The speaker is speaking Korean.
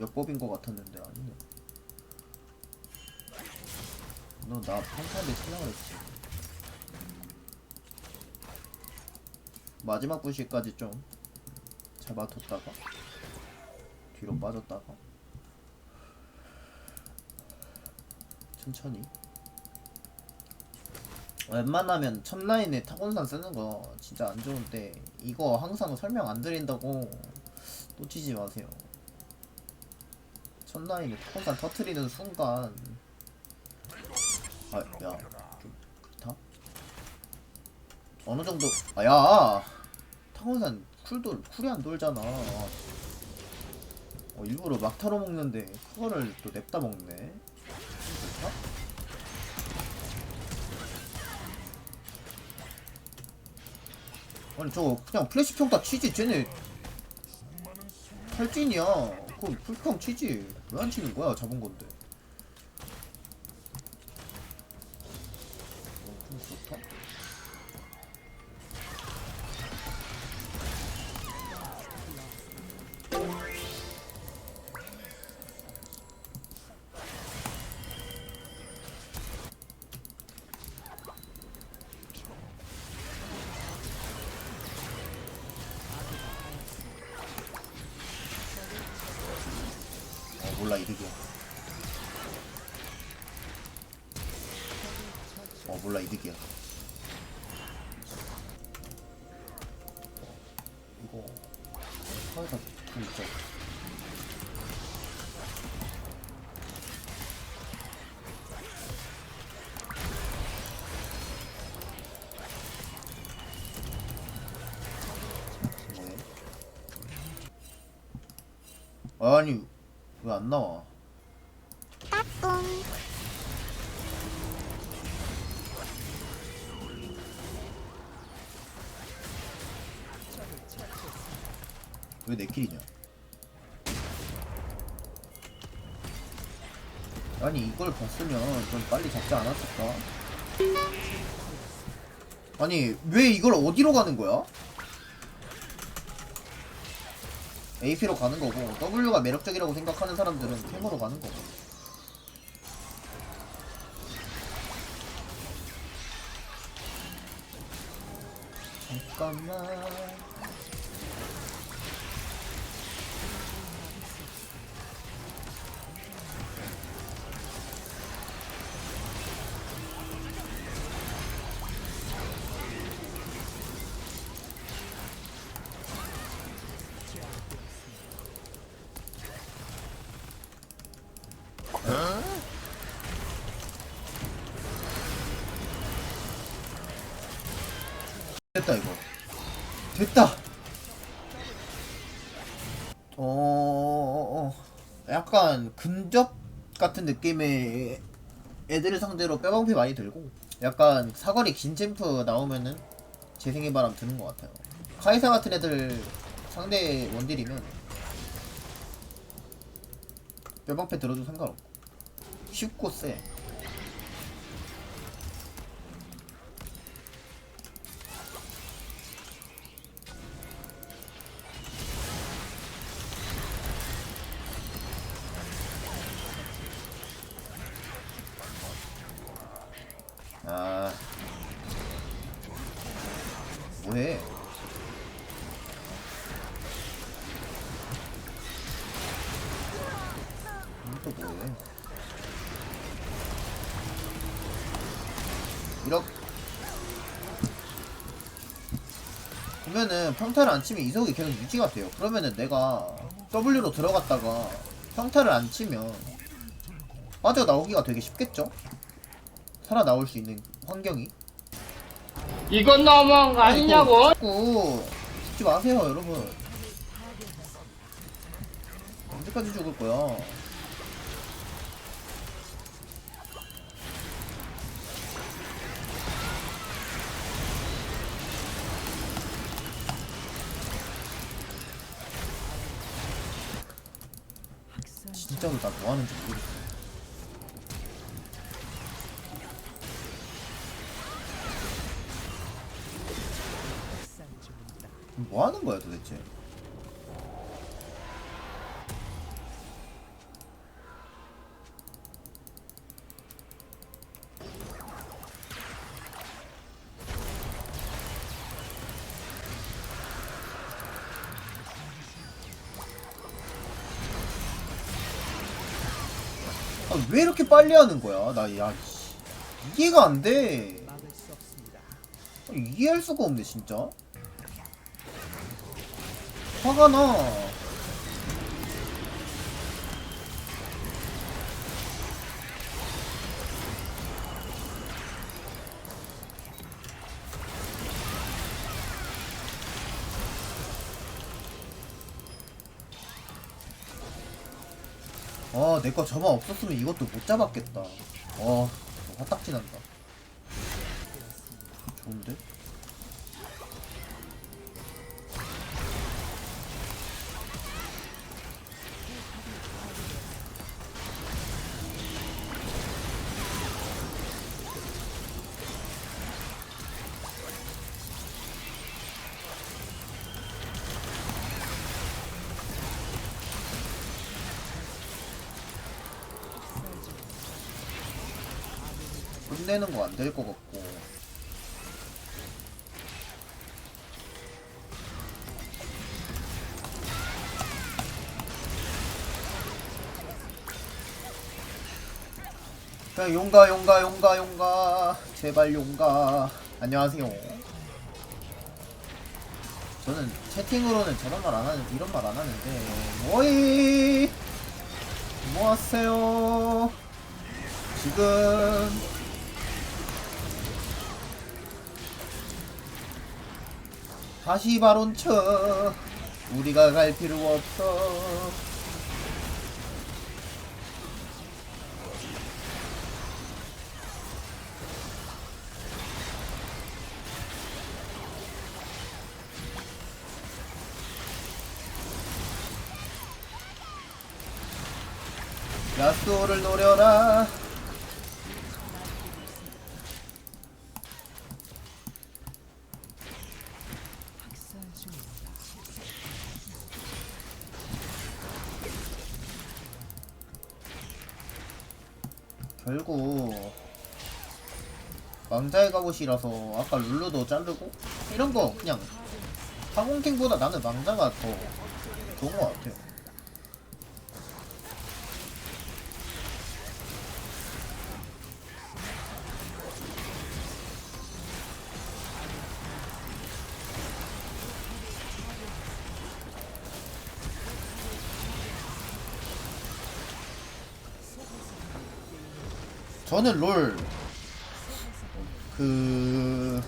역법인 것 같았는데 아니네. 너 나 평타인데 치려고 그랬지. 마지막 부시까지 좀 잡아뒀다가 뒤로 빠졌다가 천천히 웬만하면 첫 라인에 타곤산 쓰는 거 진짜 안 좋은데 이거 항상 설명 안 드린다고 놓치지 마세요. 첫 라인에 타곤산 터트리는 순간 아야 좀 그렇다. 어느 정도 아야 타곤산 쿨돌 쿨이 안 돌잖아. 어, 일부러 막타로 먹는데 그거를 또 냅다 먹네. 좀 그렇다? 아니 저거 그냥 플래시 평타 치지 쟤네 탈진이야 그럼 풀평 치지. 왜 안 치는 거야 잡은 건데 몰라 이득이야 어 몰라 이득이야. 이거 있죠 뭐해? 아니 왜 안 나와? 왜내 킬이냐? 아니 이걸 봤으면 좀 빨리 잡지 않았을까? 아니 왜 이걸 어디로 가는 거야? AP로 가는 거고 W가 매력적이라고 생각하는 사람들은 캠으로 가는 거고. 잠깐만 됐다 이거. 됐다. 어, 어, 어. 약간 근접 같은 느낌의 애들을 상대로 뼈방피 많이 들고 약간 사거리 긴 챔프 나오면은 재생의 바람 드는 것 같아요. 카이사 같은 애들 상대 원딜이면 뼈방패 들어도 상관없고. 쉽고 세 아. 뭐해? 음, 또 뭐해? 이렇게 보면은 평타를 안 치면 이석이 계속 유지가 돼요. 그러면은 내가 W로 들어갔다가 평타를 안 치면 빠져나오기가 되게 쉽겠죠? 살아나올 수 있는 환경이? 이건 너무한 거 아니냐고? 자꾸 죽지 마세요 여러분. 언제까지 죽을 거야? 진짜로 나 뭐하는지 모르겠어 뭐 하는 거야 도대체? 아, 왜 이렇게 빨리 하는 거야? 나, 야, 이해가 안 돼. 이해할 수가 없네, 진짜. 화가 나. 아, 내거 저만 없었으면 이것도 못 잡았겠다. 어, 화딱지 난다. 좋은데? 끝내는 거 안 될 것 같고. 그냥 용가 용가 용가 용가. 제발 용가. 안녕하세요. 저는 채팅으로는 저런 말 안 하는 이런 말 안 하는데. 뭐이? 뭐 하세요? 지금 다시 바론 쳐. 우리가 갈 필요 없어. 야스오를 노려라 결국 망자의 갑옷이라서 아까 룰루도 자르고 이런 거 그냥 항공탱보다 나는 망자가 더 좋은 것 같아요. 저는 롤, 그,